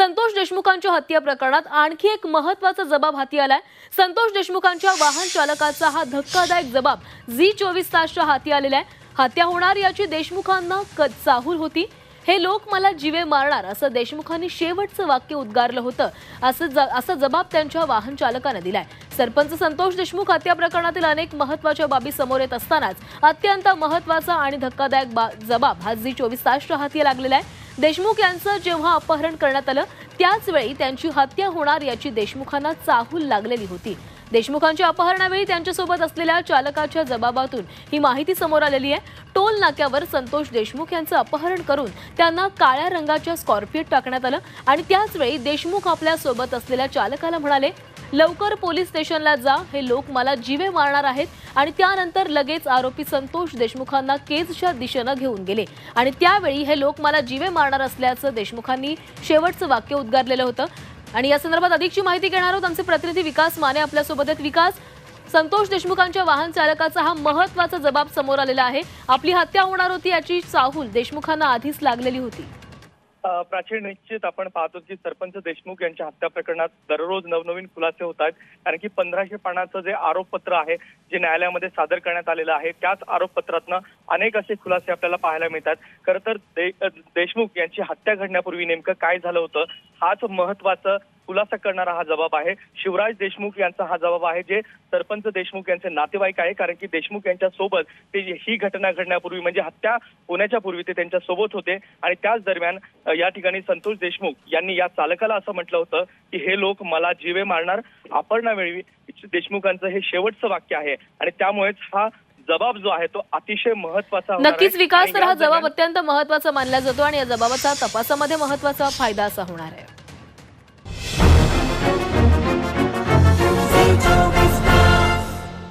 संतोष देशमुखांच्या हत्या प्रकरणात आणखी एक महत्त्वाचा जबाब हाती आलाय. संतोष देशमुखांच्या वाहन चालकाचा हा धक्कादायक जबाब झी चोवीस तासच्या हाती आलेला आहे. हत्या होणार याची देशमुखांना क- चाहूल होती. हे लोक मला जीवे मारणार असं देशमुखांनी शेवटचं वाक्य उद्गारलं होतं. असं ज- असा जबाब त्यांच्या वाहन चालकानं दिलाय. सरपंच संतोष देशमुख हत्या प्रकरणातील अनेक महत्त्वाच्या बाबी समोर येत असतानाच अत्यंत महत्त्वाचा आणि धक्कादायक बा- जबाब हा जी चोवीस तासच्या हाती लागलेला आहे. देशमुख यांचं जेव्हा अपहरण करण्यात आलं त्याचवेळी त्यांची हत्या होणार याची देशमुखांना चाहूल लागलेली होती. देशमुखांच्या अपहरणावेळी त्यांच्यासोबत असलेल्या चालकाच्या जबाबातून ही माहिती समोर आलेली आहे. टोल नाक्यावर संतोष देशमुख यांचं अपहरण करून त्यांना काळ्या रंगाच्या स्कॉर्पिओत टाकण्यात आलं आणि त्याचवेळी देशमुख आपल्यासोबत असलेल्या चालकाला म्हणाले लवकर पोलीस स्टेशनला जा हे लोक मला जीवे मारणार आहेत. आणि त्यानंतर लगेच आरोपी संतोष देशमुखांना केजच्या दिशेनं घेऊन गेले. आणि त्यावेळी हे लोक मला जीवे मारणार असल्याचं देशमुखांनी शेवटचं वाक्य उद्गारलेलं होतं. आणि या संदर्भात अधिकची माहिती घेणार आहोत. आमचे प्रतिनिधी विकास माने आपल्यासोबत आहेत. विकास संतोष देशमुखांच्या वाहन चालकाचा हा महत्त्वाचा जबाब समोर आलेला आहे. आपली हत्या होणार होती याची चाहूल देशमुखांना आधीच लागलेली होती. प्राचीन निश्चित आपण पाहतो की सरपंच देशमुख यांच्या हत्या प्रकरणात दररोज नवनवीन खुलासे होत आहेत. कारण की पंधराशे पानाचं जे आरोपपत्र आहे जे न्यायालयामध्ये सादर करण्यात आलेलं आहे त्याच आरोपपत्रातनं अनेक असे खुलासे आपल्याला पाहायला मिळतात. खरं तर दे- देशमुख यांची हत्या घडण्यापूर्वी नेमकं काय झालं होतं हाच महत्वाचं खुलासा करणारा हा जबाब आहे. शिवराज देशमुख यांचा हा जबाब आहे जे सरपंच देशमुख यांचे नातेवाईक आहे कारण की देशमुख यांच्या सोबत ते ही घटना घडण्यापूर्वी म्हणजे हत्या होण्याच्या पूर्वी ते त्यांच्यासोबत होते. आणि त्याच दरम्यान या ठिकाणी संतोष देशमुख यांनी या चालकाला असं म्हटलं होतं की हे लोक मला जीवे मारणार अपहरणावेळी देशमुखांचं हे शेवटचं वाक्य आहे. आणि त्यामुळेच हा जबाब जो आहे तो अतिशय महत्त्वाचा. नक्कीच विकास तर हा जबाब अत्यंत महत्त्वाचा मानला जातो आणि या जबाबाचा तपासामध्ये महत्त्वाचा फायदा असा होणार आहे.